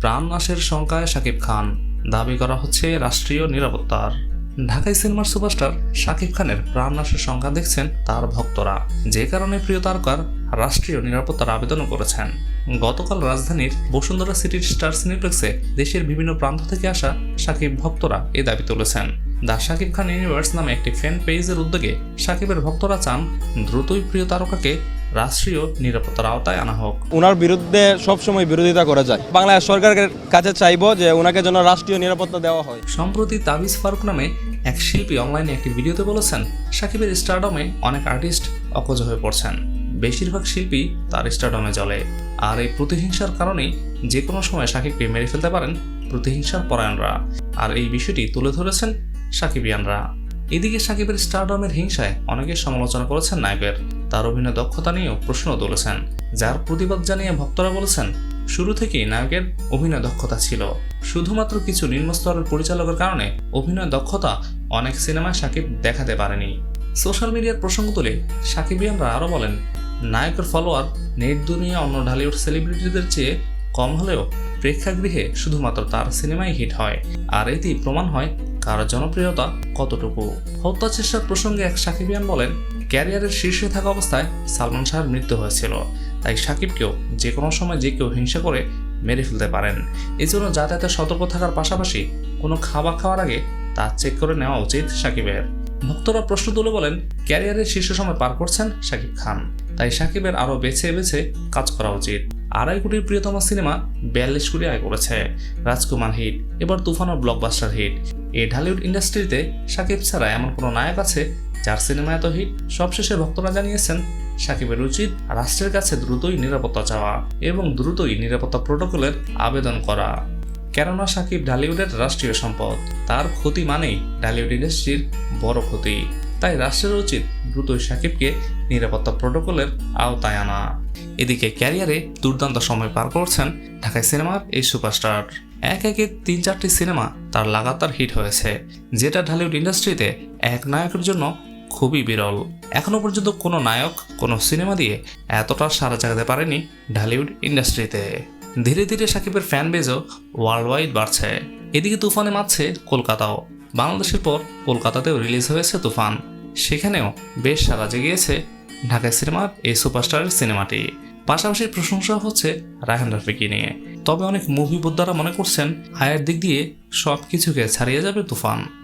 প্রাণনাশের শঙ্কায় শাকিব খান। দাবি করা হচ্ছে রাষ্ট্রীয় নিরাপত্তার। ঢাকাই সিনেমার সুপারস্টার শাকিব খানের প্রাণনাশের সংখ্যা দেখছেন তার ভক্তরা। যে কারণে প্রিয় তারকার রাষ্ট্রীয় নিরাপত্তার আবেদনও করেছেন। গতকাল রাজধানীর বসুন্ধরা সিটির স্টার সিনেপ্লেক্সে দেশের বিভিন্ন প্রান্ত থেকে আসা শাকিব ভক্তরা এ দাবি তুলেছেন। দ্য শাকিব খান ইউনিভার্স নামে একটি ফ্যান পেজের উদ্যোগে শাকিবের ভক্তরা চান দ্রুতই প্রিয় তারকাকে রাষ্ট্রীয় নিরাপত্তার আওতায় আনা হোক। ওনার বিরুদ্ধে সবসময় বিরোধিতা করা যায়। বাংলাদেশ সরকারের কাছে চাইব যে ওনাকে যেন রাষ্ট্রীয় নিরাপত্তা দেওয়া হয়। সম্প্রতি তাবিজ ফারুক নামে এক শিল্পী অনলাইনে একটি ভিডিওতে বলেছেন সাকিবের স্টারডমে অনেক আর্টিস্ট অকজ হয়ে পড়ছেন। বেশিরভাগ শিল্পী তার স্টারডমে জ্বলে। আর এই প্রতিহিংসার কারণেই যে কোনো সময় সাকিবকে মেরে ফেলতে পারেন প্রতিহিংসার পরায়ণরা। আর এই বিষয়টি তুলে ধরেছেন সাকিবিয়ানরা। এদিকে সাকিবের স্টারডমের হিংসায় অনেকে সমালোচনা করেছেন নায়কের। তার অভিনয় দক্ষতা নিয়েও প্রশ্ন তুলেছেন, যার প্রতিবাদ জানিয়ে ভক্তরা বলেছেন, শুরু থেকেই নায়কের অভিনয় দক্ষতা ছিল। শুধুমাত্র কিছু নিম্নস্তরের পরিচালকের কারণে অভিনয় দক্ষতা অনেক সিনেমায় সাকিব দেখাতে পারেনি। সোশ্যাল মিডিয়ার প্রসঙ্গ তুলে সাকিবিয়ানরা আরও বলেন, নায়কের ফলোয়ার নেট দুনিয়া অন্য ঢালিউড সেলিব্রিটিদের চেয়ে কম হলেও প্রেক্ষাগৃহে শুধুমাত্র তার সিনেমাই হিট হয়, আর এতেই প্রমাণ হয় কার জনপ্রিয়তা কতটুকু। হত্যা চেষ্টার প্রসঙ্গে এক সাকিবিয়ান বলেন ক্যারিয়ারের শীর্ষে থাকা অবস্থায় সালমান শাহর মৃত্যু হয়েছিল। তাই সাকিবকেও যে কোনো সময় যে কেউ হিংসা করে মেরে ফেলতে পারেন। এজন্য যাতায়াতে সতর্ক থাকার পাশাপাশি কোনো খাবার খাওয়ার আগে তা চেক করে নেওয়া উচিত সাকিবের। ভক্তরা প্রশ্ন তুলে বলেন, ক্যারিয়ারের শীর্ষ সময় পার করছেন সাকিব খান। তাই সাকিবের আরও বেছে বেছে কাজ করা উচিত। আড়াই কোটির প্রিয়তম সিনেমা বিয়াল্লিশ কোটি আয় করেছে। রাজকুমার হিট, এবার তুফানও ব্লকবাস্টার হিট। এই ঢালিউড ইন্ডাস্ট্রিতে সাকিব ছাড়া এমন কোনো নায়ক আছে যার সিনেমা এত হিট? সবশেষে ভক্তরা জানিয়েছেন, সাকিবের উচিত রাষ্ট্রের কাছে দ্রুতই নিরাপত্তা চাওয়া এবং দ্রুতই নিরাপত্তা প্রোটোকলের আবেদন করা। কেননা সাকিব ঢালিউডের রাষ্ট্রীয় সম্পদ, তার ক্ষতি মানেই ঢালিউড ইন্ডাস্ট্রির বড় ক্ষতি। তাই রাষ্ট্রের উচিত দ্রুতই সাকিবকে নিরাপত্তা প্রোটোকলের আওতায় আনা। এদিকে ক্যারিয়ারে দুর্দান্ত সময় পার করছেন ঢাকায় সিনেমার এই সুপারস্টার। এক একে তিন চারটি সিনেমা তার লাগাতার হিট হয়েছে, যেটা ঢালিউড ইন্ডাস্ট্রিতে এক নায়কের জন্য খুবই বিরল। এখনও পর্যন্ত কোনো নায়ক কোনো সিনেমা দিয়ে এতটা সারা জাগাতে পারেনি ঢালিউড ইন্ডাস্ট্রিতে। ধীরে ধীরে সাকিবের ফ্যান বেজও ওয়ার্ল্ড ওয়াইড বাড়ছে। এদিকে তুফানে মারছে কলকাতাও। বাংলাদেশের পর কলকাতাতেও রিলিজ হয়েছে তুফান। সেখানেও বেশ সারা জেগিয়েছে ঢাকা সিনেমার এই সুপারস্টারের সিনেমাটি। পাশাপাশি প্রশংসা হচ্ছে রায়হান রাফিকে নিয়ে। তবে অনেক মুভি বোদ্ধারা মনে করছেন আয়ের দিক দিয়ে সব কিছুকে ছাড়িয়ে যাবে তুফান।